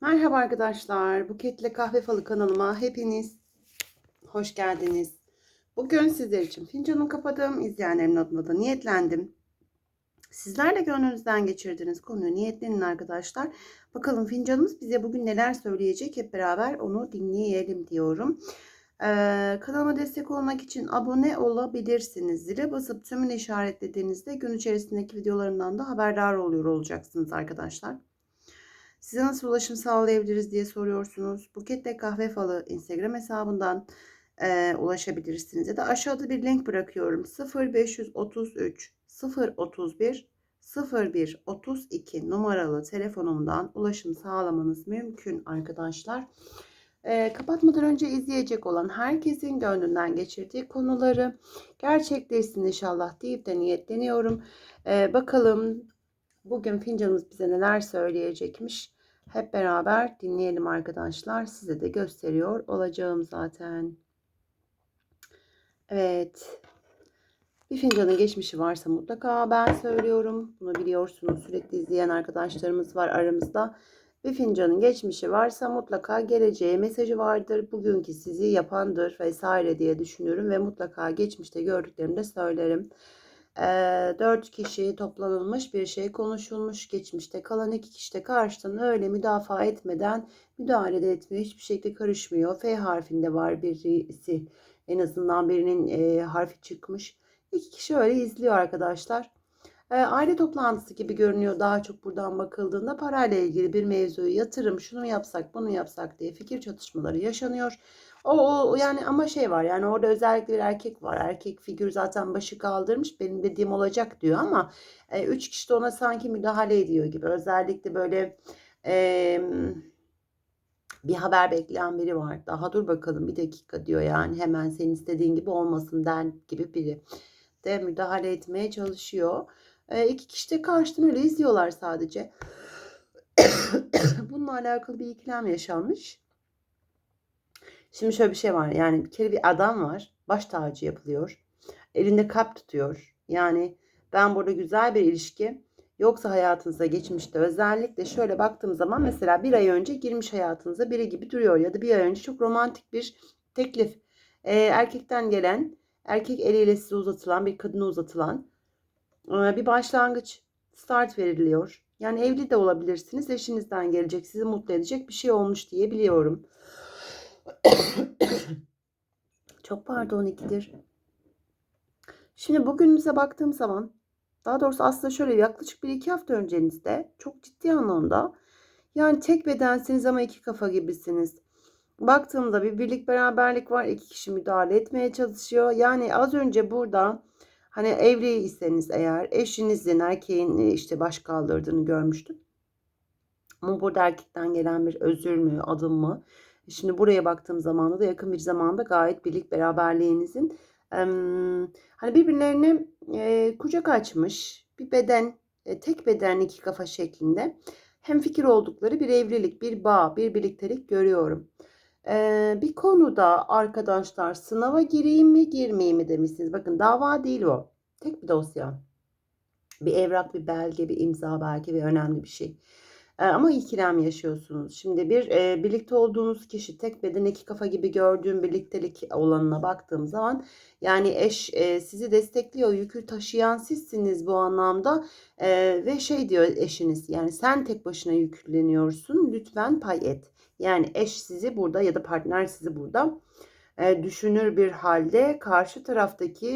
Merhaba arkadaşlar. Buketle Kahve Falı kanalıma hepiniz hoş geldiniz. Bugün sizler için fincanımı kapadım. İzleyenlerimin adına da niyetlendim. Sizler de gönlünüzden geçirdiğiniz konuyu niyetlenin arkadaşlar. Bakalım fincanımız bize bugün neler söyleyecek hep beraber onu dinleyelim diyorum. Ee, kanalıma destek olmak için abone olabilirsiniz. Zile basıp tümünü işaretlediğinizde gün içerisindeki videolarımdan da haberdar oluyor olacaksınız arkadaşlar. Size nasıl ulaşım sağlayabiliriz diye soruyorsunuz. Buketle Kahve Falı Instagram hesabından e, ulaşabilirsiniz. Ya da aşağıda bir link bırakıyorum. 0533 031 01 32 numaralı telefonumdan ulaşım sağlamanız mümkün arkadaşlar. E, kapatmadan önce izleyecek olan herkesin gönlünden geçirdiği konuları gerçekleşsin inşallah deyip de niyetleniyorum. E, bakalım bugün fincanımız bize neler söyleyecekmiş. Hep beraber dinleyelim arkadaşlar. Size de gösteriyor olacağım zaten. Evet. Bir fincanın geçmişi varsa mutlaka ben söylüyorum. Bunu biliyorsunuz. Sürekli izleyen arkadaşlarımız var aramızda. Bir fincanın geçmişi varsa mutlaka geleceğe mesajı vardır. Bugünkü sizi yapandır vesaire diye düşünüyorum ve mutlaka geçmişte gördüklerimi de söylerim. 4 kişi toplanılmış bir şey konuşulmuş. Geçmişte kalan iki kişi de karşıdan öyle müdafaa etmeden müdahale de etmiyor. Hiçbir şekilde karışmıyor. F harfinde var birisi. En azından birinin e, harfi çıkmış. İki kişi öyle izliyor arkadaşlar. E, aile toplantısı gibi görünüyor daha çok buradan bakıldığında. Parayla ilgili bir mevzuyu yatırım şunu yapsak bunu yapsak diye fikir çatışmaları yaşanıyor o, o yani ama şey var yani orada özellikle bir erkek var. Erkek figür zaten başı kaldırmış benim dediğim olacak diyor ama e, üç kişi de ona sanki müdahale ediyor gibi. Özellikle böyle e, bir haber bekleyen biri var. Daha dur bakalım bir dakika diyor yani hemen senin istediğin gibi olmasın den gibi biri de müdahale etmeye çalışıyor. E, iki kişi de karşıdan öyle izliyorlar sadece. Bununla alakalı bir ikilem yaşanmış. Şimdi şöyle bir şey var. Yani bir kere bir adam var. Baş tacı yapılıyor. Elinde kalp tutuyor. Yani ben burada güzel bir ilişki yoksa hayatınıza geçmişte özellikle şöyle baktığım zaman mesela bir ay önce girmiş hayatınıza biri gibi duruyor ya da bir ay önce çok romantik bir teklif ee, erkekten gelen erkek eliyle size uzatılan bir kadına uzatılan e, bir başlangıç start veriliyor. Yani evli de olabilirsiniz eşinizden gelecek sizi mutlu edecek bir şey olmuş diye biliyorum. Çok pardon ikidir. Şimdi bugünümüze baktığım zaman daha doğrusu aslında şöyle yaklaşık bir iki hafta öncenizde çok ciddi anlamda yani tek bedensiniz ama iki kafa gibisiniz. Baktığımda bir birlik beraberlik var. iki kişi müdahale etmeye çalışıyor. Yani az önce burada hani evliyseniz eğer eşinizin erkeğin işte baş kaldırdığını görmüştüm. Ama burada erkekten gelen bir özür mü, adım mı? Şimdi buraya baktığım zaman da yakın bir zamanda gayet birlik beraberliğinizin e, hani birbirlerine e, kucak açmış bir beden, e, tek beden iki kafa şeklinde hem fikir oldukları bir evlilik, bir bağ, bir birliktelik görüyorum. E, bir konuda arkadaşlar sınava gireyim mi girmeyeyim mi demişsiniz. Bakın dava değil o. Tek bir dosya. Bir evrak, bir belge, bir imza belki ve önemli bir şey. Ama ikilem yaşıyorsunuz. Şimdi bir e, birlikte olduğunuz kişi tek beden iki kafa gibi gördüğüm birliktelik olanına baktığım zaman yani eş e, sizi destekliyor. Yükü taşıyan sizsiniz bu anlamda e, ve şey diyor eşiniz yani sen tek başına yükleniyorsun lütfen pay et. Yani eş sizi burada ya da partner sizi burada e, düşünür bir halde karşı taraftaki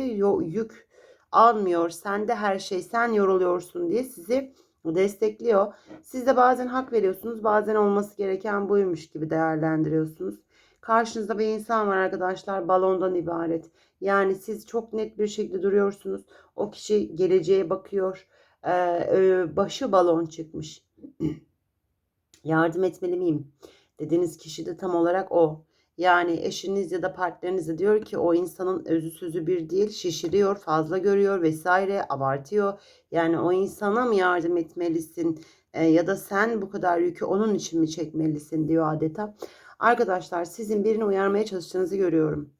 yük almıyor. Sende her şey sen yoruluyorsun diye sizi destekliyor. Siz de bazen hak veriyorsunuz. Bazen olması gereken buymuş gibi değerlendiriyorsunuz. Karşınızda bir insan var arkadaşlar balondan ibaret. Yani siz çok net bir şekilde duruyorsunuz. O kişi geleceğe bakıyor. Ee, başı balon çıkmış. Yardım etmeli miyim? Dediğiniz kişi de tam olarak o. Yani eşiniz ya da partneriniz diyor ki o insanın özü sözü bir değil, şişiriyor, fazla görüyor vesaire, abartıyor. Yani o insana mı yardım etmelisin e, ya da sen bu kadar yükü onun için mi çekmelisin diyor adeta. Arkadaşlar sizin birini uyarmaya çalıştığınızı görüyorum.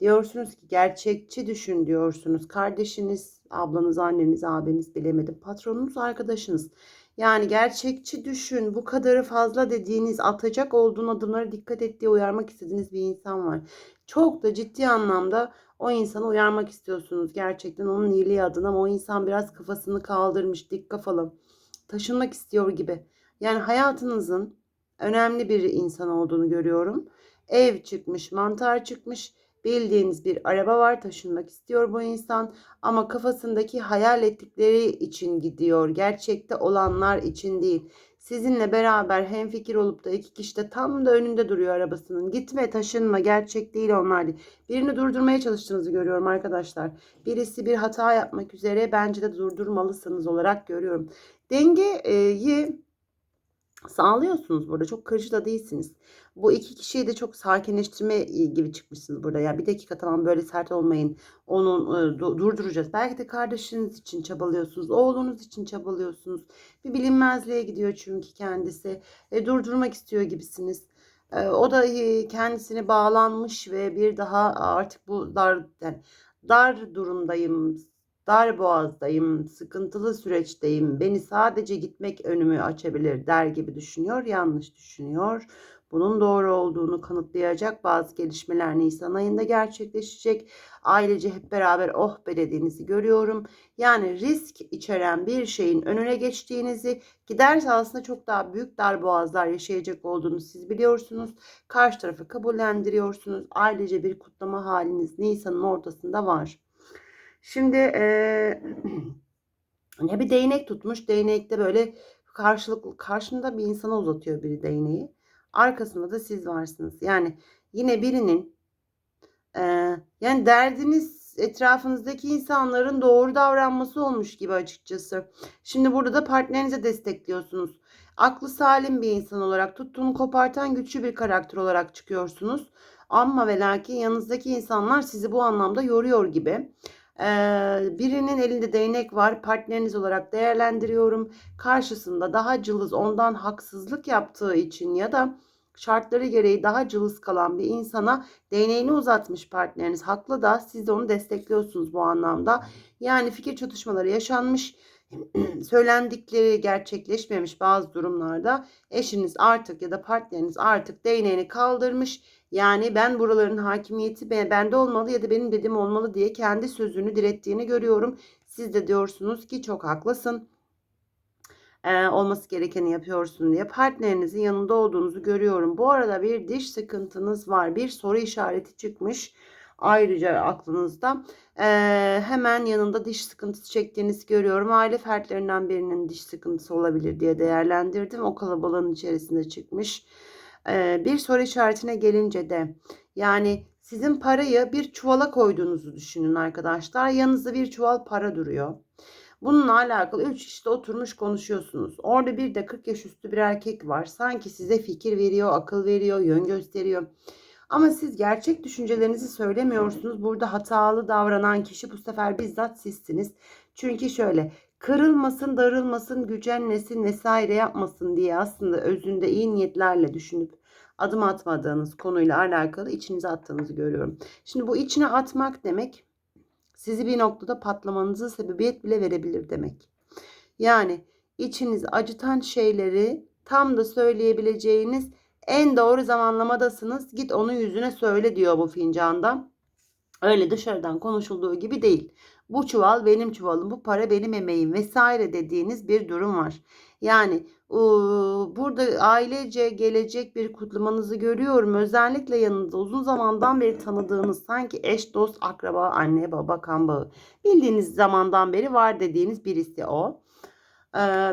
Diyorsunuz ki gerçekçi düşün diyorsunuz. Kardeşiniz, ablanız, anneniz, abiniz bilemedim. Patronunuz, arkadaşınız. Yani gerçekçi düşün. Bu kadarı fazla dediğiniz, atacak olduğun adımlara dikkat ettiği uyarmak istediğiniz bir insan var. Çok da ciddi anlamda o insanı uyarmak istiyorsunuz. Gerçekten onun iyiliği adına ama o insan biraz kafasını kaldırmış, dik kafalı. Taşınmak istiyor gibi. Yani hayatınızın önemli bir insan olduğunu görüyorum. Ev çıkmış, mantar çıkmış. Bildiğiniz bir araba var, taşınmak istiyor bu insan ama kafasındaki hayal ettikleri için gidiyor. Gerçekte olanlar için değil. Sizinle beraber hemfikir olup da iki kişi de tam da önünde duruyor arabasının. Gitme, taşınma, gerçek değil onlar değil. Birini durdurmaya çalıştığınızı görüyorum arkadaşlar. Birisi bir hata yapmak üzere bence de durdurmalısınız olarak görüyorum. Dengeyi sağlıyorsunuz burada. Çok kırıcı da değilsiniz. Bu iki kişiyi de çok sakinleştirme gibi çıkmışsınız burada. Ya bir dakika tamam böyle sert olmayın. Onu durduracağız. Belki de kardeşiniz için çabalıyorsunuz. Oğlunuz için çabalıyorsunuz. Bir bilinmezliğe gidiyor çünkü kendisi. E, durdurmak istiyor gibisiniz. E, o da kendisini bağlanmış ve bir daha artık bu dar yani dar durumdayım dar boğazdayım, sıkıntılı süreçteyim, beni sadece gitmek önümü açabilir der gibi düşünüyor, yanlış düşünüyor. Bunun doğru olduğunu kanıtlayacak bazı gelişmeler Nisan ayında gerçekleşecek. Ailece hep beraber oh be dediğinizi görüyorum. Yani risk içeren bir şeyin önüne geçtiğinizi giderse aslında çok daha büyük darboğazlar yaşayacak olduğunu siz biliyorsunuz. Karşı tarafı kabullendiriyorsunuz. Ailece bir kutlama haliniz Nisan'ın ortasında var. Şimdi e, ne bir değnek tutmuş. Değnekte böyle karşılıklı karşında bir insana uzatıyor biri değneği. Arkasında da siz varsınız. Yani yine birinin e, yani derdiniz etrafınızdaki insanların doğru davranması olmuş gibi açıkçası. Şimdi burada da partnerinize destekliyorsunuz. Aklı salim bir insan olarak tuttuğunu kopartan güçlü bir karakter olarak çıkıyorsunuz. Ama ve lakin yanınızdaki insanlar sizi bu anlamda yoruyor gibi. Ee, birinin elinde değnek var. Partneriniz olarak değerlendiriyorum. Karşısında daha cılız ondan haksızlık yaptığı için ya da şartları gereği daha cılız kalan bir insana değneğini uzatmış partneriniz. Haklı da siz de onu destekliyorsunuz bu anlamda. Yani fikir çatışmaları yaşanmış. söylendikleri gerçekleşmemiş bazı durumlarda eşiniz artık ya da partneriniz artık değneğini kaldırmış yani ben buraların hakimiyeti bende olmalı ya da benim dedim olmalı diye kendi sözünü direttiğini görüyorum. Siz de diyorsunuz ki çok haklısın. Ee, olması gerekeni yapıyorsun diye partnerinizin yanında olduğunuzu görüyorum. Bu arada bir diş sıkıntınız var. Bir soru işareti çıkmış ayrıca aklınızda. Ee, hemen yanında diş sıkıntısı çektiğinizi görüyorum. Aile fertlerinden birinin diş sıkıntısı olabilir diye değerlendirdim. O kalabalığın içerisinde çıkmış bir soru işaretine gelince de yani sizin parayı bir çuvala koyduğunuzu düşünün arkadaşlar. Yanınızda bir çuval para duruyor. Bununla alakalı 3 işte oturmuş konuşuyorsunuz. Orada bir de 40 yaş üstü bir erkek var. Sanki size fikir veriyor, akıl veriyor, yön gösteriyor. Ama siz gerçek düşüncelerinizi söylemiyorsunuz. Burada hatalı davranan kişi bu sefer bizzat sizsiniz. Çünkü şöyle kırılmasın, darılmasın, gücenmesin vesaire yapmasın diye aslında özünde iyi niyetlerle düşünüp adım atmadığınız konuyla alakalı içinize attığınızı görüyorum. Şimdi bu içine atmak demek sizi bir noktada patlamanızı sebebiyet bile verebilir demek. Yani içinizi acıtan şeyleri tam da söyleyebileceğiniz en doğru zamanlamadasınız. Git onun yüzüne söyle diyor bu fincanda. Öyle dışarıdan konuşulduğu gibi değil. Bu çuval benim çuvalım, bu para benim emeğim vesaire dediğiniz bir durum var. Yani burada ailece gelecek bir kutlamanızı görüyorum. Özellikle yanınızda uzun zamandan beri tanıdığınız sanki eş, dost, akraba, anne, baba, kan bağı bildiğiniz zamandan beri var dediğiniz birisi o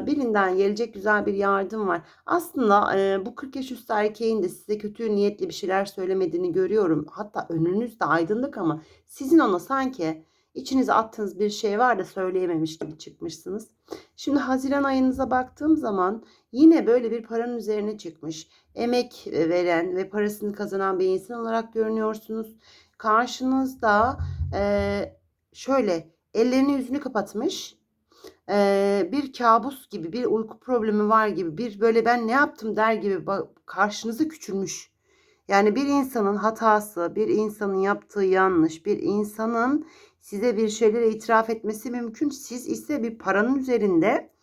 birinden gelecek güzel bir yardım var. Aslında bu 40 yaş üstü erkeğin de size kötü niyetli bir şeyler söylemediğini görüyorum. Hatta önünüz de aydınlık ama sizin ona sanki içinize attığınız bir şey var da söyleyememiş gibi çıkmışsınız. Şimdi Haziran ayınıza baktığım zaman yine böyle bir paranın üzerine çıkmış. Emek veren ve parasını kazanan bir insan olarak görünüyorsunuz. Karşınızda şöyle ellerini yüzünü kapatmış e, bir kabus gibi, bir uyku problemi var gibi, bir böyle ben ne yaptım der gibi karşınıza küçülmüş. Yani bir insanın hatası, bir insanın yaptığı yanlış, bir insanın size bir şeyleri itiraf etmesi mümkün. Siz ise bir paranın üzerinde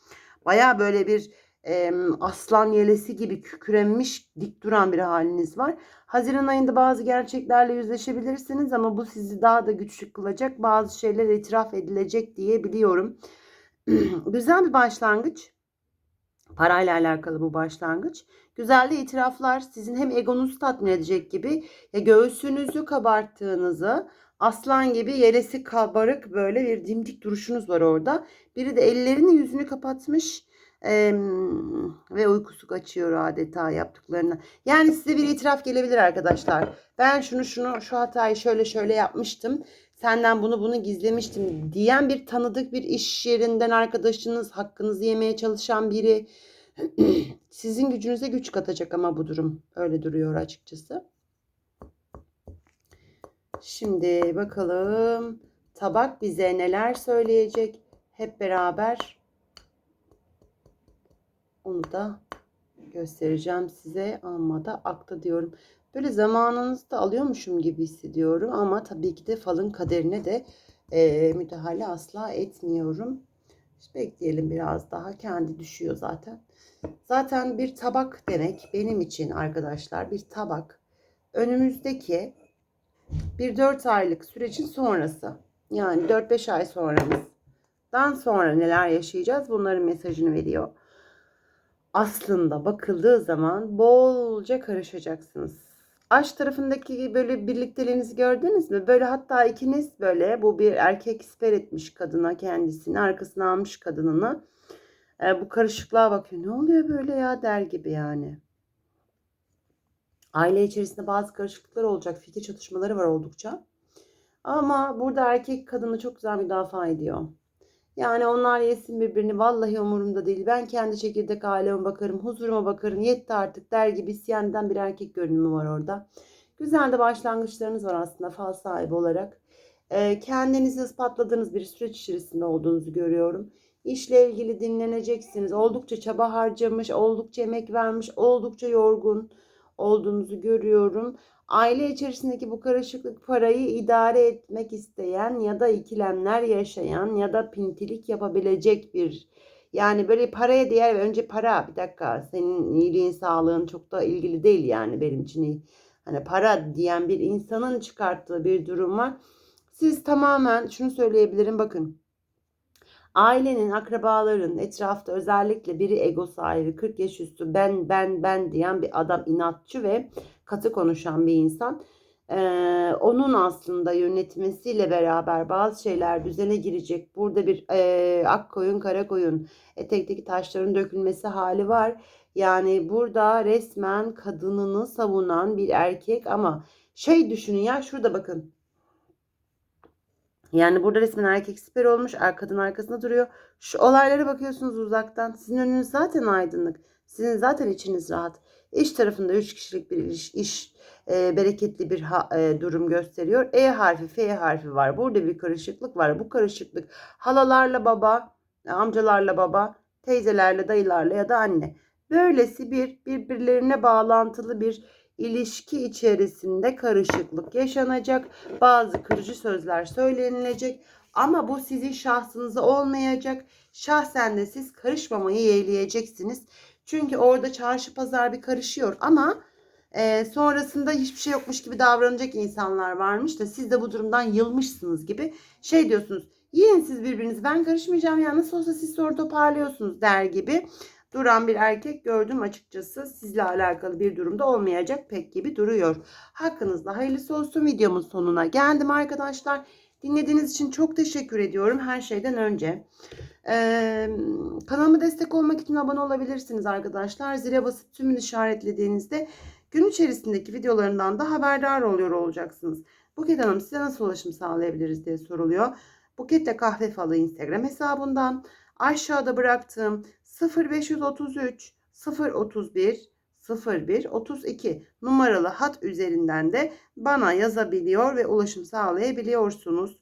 Baya böyle bir e, aslan yelesi gibi kükremiş dik duran bir haliniz var. Haziran ayında bazı gerçeklerle yüzleşebilirsiniz ama bu sizi daha da güçlü kılacak. Bazı şeyler itiraf edilecek diye biliyorum. Güzel bir başlangıç. Parayla alakalı bu başlangıç. Güzel de itiraflar sizin hem egonuzu tatmin edecek gibi ya göğsünüzü kabarttığınızı aslan gibi yeresi kabarık böyle bir dimdik duruşunuz var orada. Biri de ellerini yüzünü kapatmış ee, ve uykusu kaçıyor adeta yaptıklarına. Yani size bir itiraf gelebilir arkadaşlar. Ben şunu şunu şu hatayı şöyle şöyle yapmıştım. Senden bunu bunu gizlemiştim diyen bir tanıdık bir iş yerinden arkadaşınız, hakkınızı yemeye çalışan biri sizin gücünüze güç katacak ama bu durum öyle duruyor açıkçası. Şimdi bakalım tabak bize neler söyleyecek hep beraber onu da göstereceğim size ama da akta diyorum. Böyle zamanınızı da alıyormuşum gibi hissediyorum ama tabii ki de falın kaderine de e, müdahale asla etmiyorum. İşte bekleyelim biraz daha kendi düşüyor zaten. Zaten bir tabak demek benim için arkadaşlar bir tabak önümüzdeki bir 4 aylık sürecin sonrası. Yani 4-5 ay sonramızdan sonra neler yaşayacağız bunların mesajını veriyor. Aslında bakıldığı zaman bolca karışacaksınız. Aşk tarafındaki böyle birlikteliğinizi gördünüz mü? Böyle hatta ikiniz böyle bu bir erkek siper etmiş kadına kendisini arkasına almış kadınını. E, bu karışıklığa bakıyor. Ne oluyor böyle ya der gibi yani. Aile içerisinde bazı karışıklıklar olacak. Fikir çatışmaları var oldukça. Ama burada erkek kadını çok güzel müdafaa ediyor. Yani onlar yesin birbirini vallahi umurumda değil. Ben kendi çekirdek aileme bakarım, huzuruma bakarım. Yetti artık der gibi isyan bir erkek görünümü var orada. Güzel de başlangıçlarınız var aslında fal sahibi olarak. Ee, kendinizi ispatladığınız bir süreç içerisinde olduğunuzu görüyorum. İşle ilgili dinleneceksiniz. Oldukça çaba harcamış, oldukça emek vermiş, oldukça yorgun olduğunuzu görüyorum. Aile içerisindeki bu karışıklık parayı idare etmek isteyen ya da ikilemler yaşayan ya da pintilik yapabilecek bir yani böyle paraya değer önce para bir dakika senin iyiliğin sağlığın çok da ilgili değil yani benim için hani para diyen bir insanın çıkarttığı bir durum var. Siz tamamen şunu söyleyebilirim bakın ailenin, akrabaların etrafta özellikle biri ego sahibi, 40 yaş üstü ben ben ben diyen bir adam inatçı ve katı konuşan bir insan. Ee, onun aslında yönetmesiyle beraber bazı şeyler düzene girecek. Burada bir e, ak koyun kara koyun etekteki taşların dökülmesi hali var. Yani burada resmen kadınını savunan bir erkek ama şey düşünün ya şurada bakın yani burada resmen erkek siper olmuş. Kadın arkasında duruyor. Şu olaylara bakıyorsunuz uzaktan. Sizin önünüz zaten aydınlık. Sizin zaten içiniz rahat. İş tarafında 3 kişilik bir iş, iş e, bereketli bir ha, e, durum gösteriyor. E harfi, F harfi var. Burada bir karışıklık var. Bu karışıklık halalarla baba, amcalarla baba, teyzelerle, dayılarla ya da anne. Böylesi bir birbirlerine bağlantılı bir ilişki içerisinde karışıklık yaşanacak. Bazı kırıcı sözler söylenilecek ama bu sizin şahsınıza olmayacak. Şahsen de siz karışmamayı yeğleyeceksiniz. Çünkü orada çarşı pazar bir karışıyor ama e, sonrasında hiçbir şey yokmuş gibi davranacak insanlar varmış da siz de bu durumdan yılmışsınız gibi şey diyorsunuz. Yiyin siz birbirinizi ben karışmayacağım ya nasıl olsa siz sonra toparlıyorsunuz der gibi duran bir erkek gördüm açıkçası. Sizle alakalı bir durumda olmayacak pek gibi duruyor. Hakkınızda hayırlısı olsun videomun sonuna geldim arkadaşlar. Dinlediğiniz için çok teşekkür ediyorum her şeyden önce. Ee, kanalıma destek olmak için abone olabilirsiniz arkadaşlar. Zile basıp tümünü işaretlediğinizde gün içerisindeki videolarından da haberdar oluyor olacaksınız. Buket Hanım size nasıl ulaşım sağlayabiliriz diye soruluyor. Buket kahve falı Instagram hesabından aşağıda bıraktığım 0533 031 01 32 numaralı hat üzerinden de bana yazabiliyor ve ulaşım sağlayabiliyorsunuz.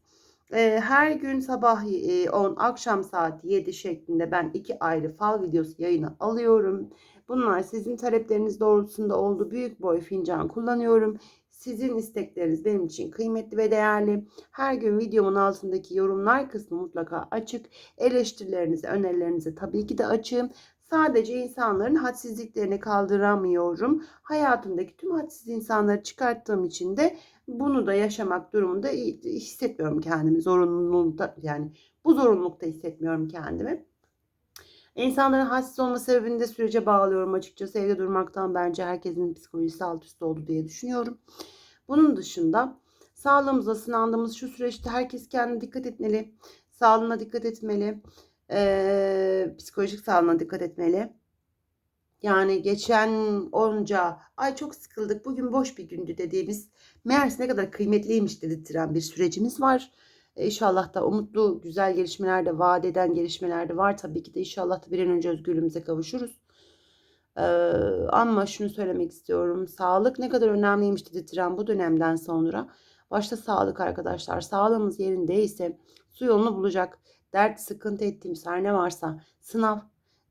Ee, her gün sabah 10 e, akşam saat 7 şeklinde ben iki ayrı fal videosu yayına alıyorum. Bunlar sizin talepleriniz doğrultusunda oldu. Büyük boy fincan kullanıyorum. Sizin istekleriniz benim için kıymetli ve değerli. Her gün videomun altındaki yorumlar kısmı mutlaka açık. Eleştirilerinize, önerilerinize tabii ki de açığım. Sadece insanların hadsizliklerini kaldıramıyorum. Hayatımdaki tüm hadsiz insanları çıkarttığım için de bunu da yaşamak durumunda hissetmiyorum kendimi. Zorunlulukta yani bu zorunlulukta hissetmiyorum kendimi. İnsanların hassiz olma sebebini de sürece bağlıyorum açıkçası. Evde durmaktan bence herkesin psikolojisi alt üst oldu diye düşünüyorum. Bunun dışında sağlığımıza sınandığımız şu süreçte herkes kendine dikkat etmeli. Sağlığına dikkat etmeli. Ee, psikolojik sağlığına dikkat etmeli. Yani geçen onca ay çok sıkıldık bugün boş bir gündü dediğimiz meğerse ne kadar kıymetliymiş dedirten bir sürecimiz var. E, inşallah da umutlu güzel gelişmeler de vaat eden gelişmeler de var. Tabii ki de inşallah da bir an önce özgürlüğümüze kavuşuruz. Ee, ama şunu söylemek istiyorum. Sağlık ne kadar önemliymiş dedirten bu dönemden sonra. Başta sağlık arkadaşlar. Sağlığımız yerindeyse su yolunu bulacak. Dert, sıkıntı ettiğimiz her ne varsa sınav,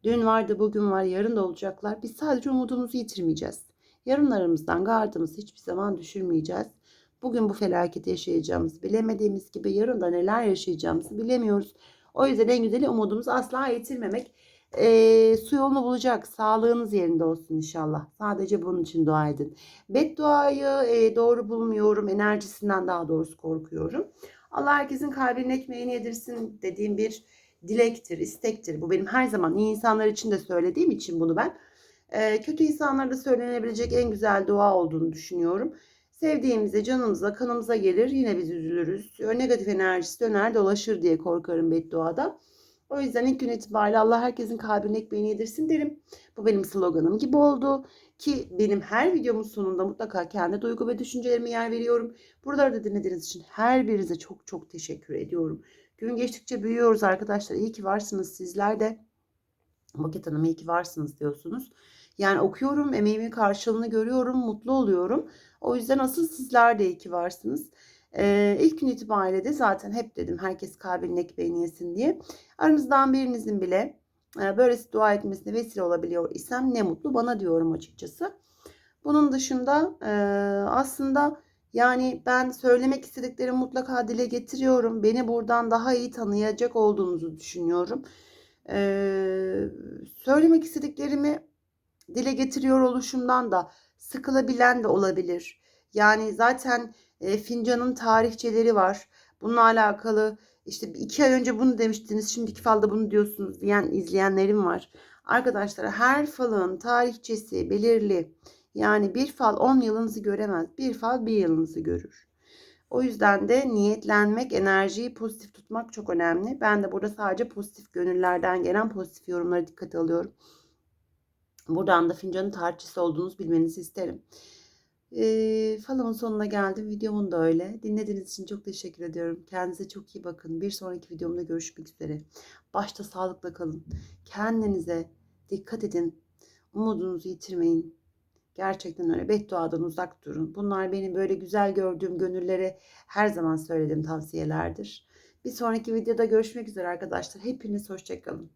Dün vardı, bugün var, yarın da olacaklar. Biz sadece umudumuzu yitirmeyeceğiz. Yarınlarımızdan gardımızı hiçbir zaman düşürmeyeceğiz. Bugün bu felaketi yaşayacağımızı bilemediğimiz gibi yarın da neler yaşayacağımızı bilemiyoruz. O yüzden en güzeli umudumuzu asla yitirmemek. E, su yolunu bulacak. Sağlığınız yerinde olsun inşallah. Sadece bunun için dua edin. Bedduayı e, doğru bulmuyorum. Enerjisinden daha doğrusu korkuyorum. Allah herkesin kalbinin ekmeğini yedirsin dediğim bir dilektir, istektir. Bu benim her zaman iyi insanlar için de söylediğim için bunu ben. E, kötü insanlarda söylenebilecek en güzel dua olduğunu düşünüyorum. Sevdiğimizde canımıza, kanımıza gelir yine biz üzülürüz. Negatif enerjisi döner dolaşır diye korkarım bedduada. O yüzden ilk gün itibariyle Allah herkesin kalbine ekmeğini yedirsin derim. Bu benim sloganım gibi oldu. Ki benim her videomun sonunda mutlaka kendi duygu ve düşüncelerime yer veriyorum. Buraları da dinlediğiniz için her birinize çok çok teşekkür ediyorum. Gün geçtikçe büyüyoruz arkadaşlar. İyi ki varsınız sizler de. Buket Hanım iyi ki varsınız diyorsunuz. Yani okuyorum, emeğimin karşılığını görüyorum, mutlu oluyorum. O yüzden asıl sizler de iyi ki varsınız. Ee, ilk gün itibariyle de zaten hep dedim herkes kalbinin ekmeğini yesin diye. Aranızdan birinizin bile e, böylesi dua etmesine vesile olabiliyor isem ne mutlu bana diyorum açıkçası. Bunun dışında e, aslında yani ben söylemek istediklerimi mutlaka dile getiriyorum. Beni buradan daha iyi tanıyacak olduğunuzu düşünüyorum. Ee, söylemek istediklerimi dile getiriyor oluşumdan da sıkılabilen de olabilir. Yani zaten e, fincanın tarihçeleri var. Bununla alakalı işte iki ay önce bunu demiştiniz şimdiki falda bunu diyorsunuz diyen izleyenlerim var. Arkadaşlar her falın tarihçesi belirli. Yani bir fal 10 yılınızı göremez. Bir fal bir yılınızı görür. O yüzden de niyetlenmek, enerjiyi pozitif tutmak çok önemli. Ben de burada sadece pozitif gönüllerden gelen pozitif yorumlara dikkat alıyorum. Buradan da fincanın tarihçisi olduğunuzu bilmenizi isterim. E, falımın sonuna geldim. Videomun da öyle. Dinlediğiniz için çok teşekkür ediyorum. Kendinize çok iyi bakın. Bir sonraki videomda görüşmek üzere. Başta sağlıkla kalın. Kendinize dikkat edin. Umudunuzu yitirmeyin. Gerçekten öyle. Bedduadan uzak durun. Bunlar benim böyle güzel gördüğüm gönüllere her zaman söylediğim tavsiyelerdir. Bir sonraki videoda görüşmek üzere arkadaşlar. Hepiniz hoşçakalın.